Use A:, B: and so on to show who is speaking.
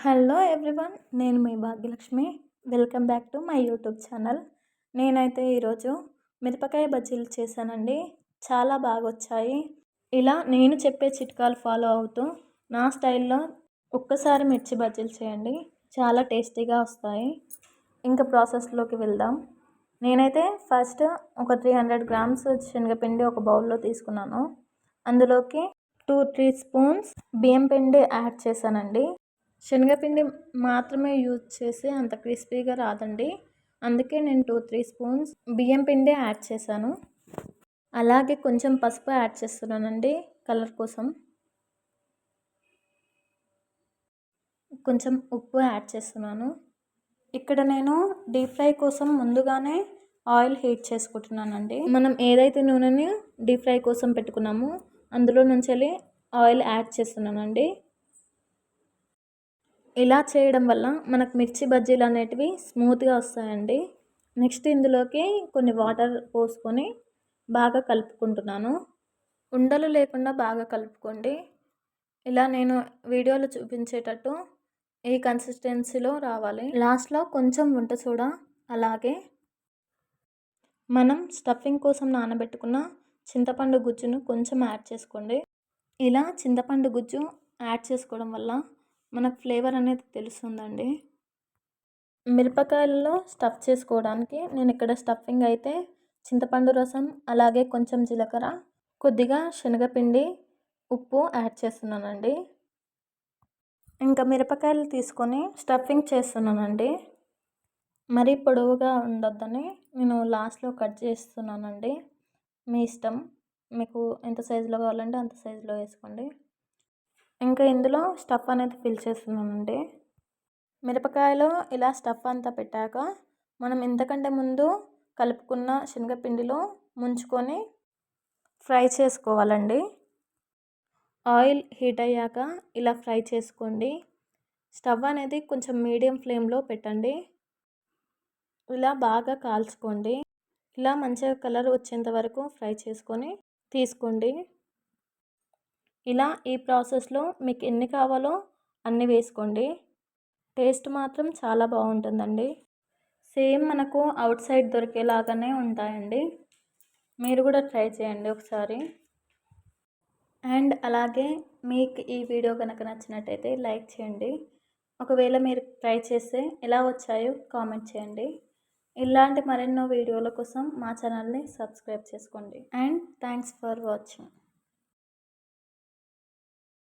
A: Hello everyone నేను మీ Bhagyalakshmi. Welcome back to my YouTube channel. నేనైతే ఈరోజు మిరపకాయ బజ్జీలు చేశానండి. చాలా బాగా వచ్చాయి ఇలా నేను చెప్పే చిట్కాలు ఫాలో అవుతూ నా స్టైల్లో ఒక్కసారి మిర్చి బజ్జీలు చేయండి. చాలా టేస్టీగా వస్తాయి. ఇంకా ప్రాసెస్లోకి వెళ్దాం. నేనైతే ఫస్ట్ ఒక త్రీ హండ్రెడ్ గ్రామ్స్ శనగపిండి ఒక బౌల్లో తీసుకున్నాను. అందులోకి టూ త్రీ స్పూన్స్ బియ్యం పిండి యాడ్ చేశానండి. శనగపిండి మాత్రమే యూజ్ చేసి అంత క్రిస్పీగా రాదండి. అందుకే నేను టూ త్రీ స్పూన్స్ బియ్యం పిండి యాడ్ చేశాను. అలాగే కొంచెం పసుపు యాడ్ చేస్తున్నానండి కలర్ కోసం. కొంచెం ఉప్పు యాడ్ చేస్తున్నాను. ఇక్కడ నేను డీప్ ఫ్రై కోసం ముందుగానే ఆయిల్ హీట్ చేసుకుంటున్నానండి. మనం ఏదైతే నూనెని డీప్ ఫ్రై కోసం పెట్టుకున్నామో అందులో నుంచి ఆయిల్ యాడ్ చేస్తున్నానండి ఇలా చేయడం వల్ల మనకు మిర్చి బజ్జీలు అనేటివి స్మూత్గా వస్తాయండి. నెక్స్ట్ ఇందులోకి కొన్ని వాటర్ పోసుకొని బాగా కలుపుకుంటున్నాను. ఉండలు లేకుండా బాగా కలుపుకోండి. ఇలా నేను వీడియోలో చూపించేటట్టు ఈ కన్సిస్టెన్సీలో రావాలి. లాస్ట్లో కొంచెం వంట సోడా అలాగే మనం స్టఫింగ్ కోసం నానబెట్టుకున్న చింతపండు గుజ్జును కొంచెం యాడ్ చేసుకోండి. ఇలా చింతపండు గుజ్జు యాడ్ చేసుకోవడం వల్ల మనకు ఫ్లేవర్ అనేది తెలుస్తుందండి మిరపకాయల్లో స్టఫ్ చేసుకోవడానికి నేను ఇక్కడ స్టఫింగ్ అయితే చింతపండు రసం అలాగే కొంచెం జీలకర్ర కొద్దిగా శనగపిండి ఉప్పు యాడ్ చేస్తున్నానండి. ఇంకా మిరపకాయలు తీసుకొని స్టఫింగ్ చేస్తున్నానండి. మరీ పొడవుగా ఉండొద్దని నేను లాస్ట్లో కట్ చేస్తున్నానండి. మీ ఇష్టం. మీకు ఎంత సైజులో కావాలంటే అంత సైజులో వేసుకోండి. ఇంకా ఇందులో స్టఫ్ అనేది ఫిల్ చేస్తున్నానండి. మిరపకాయలో ఇలా స్టఫ్ అంతా పెట్టాక మనం ఇంతకంటే ముందు కలుపుకున్న శనగపిండిలో ముంచుకొని ఫ్రై చేసుకోవాలండి. ఆయిల్ హీట్ అయ్యాక ఇలా ఫ్రై చేసుకోండి. స్టవ్ అనేది కొంచెం మీడియం ఫ్లేమ్లో పెట్టండి. ఇలా బాగా కాల్చుకోండి. ఇలా మంచిగా కలర్ వచ్చేంత వరకు ఫ్రై చేసుకొని తీసుకోండి. ఇలా ఈ ప్రాసెస్లో మీకు ఎన్ని కావాలో అన్నీ వేసుకోండి. టేస్ట్ మాత్రం చాలా బాగుంటుందండి. సేమ్ మనకు అవుట్ సైడ్ దొరికేలాగానే ఉంటాయండి. మీరు కూడా ట్రై చేయండి ఒకసారి. అండ్ అలాగే మీకు ఈ వీడియో కనుక నచ్చినట్టయితే లైక్ చేయండి. ఒకవేళ మీరు ట్రై చేస్తే ఎలా వచ్చాయో కామెంట్ చేయండి. ఇలాంటి మరెన్నో వీడియోల కోసం మా ఛానల్ని సబ్స్క్రైబ్ చేసుకోండి. And thanks for watching.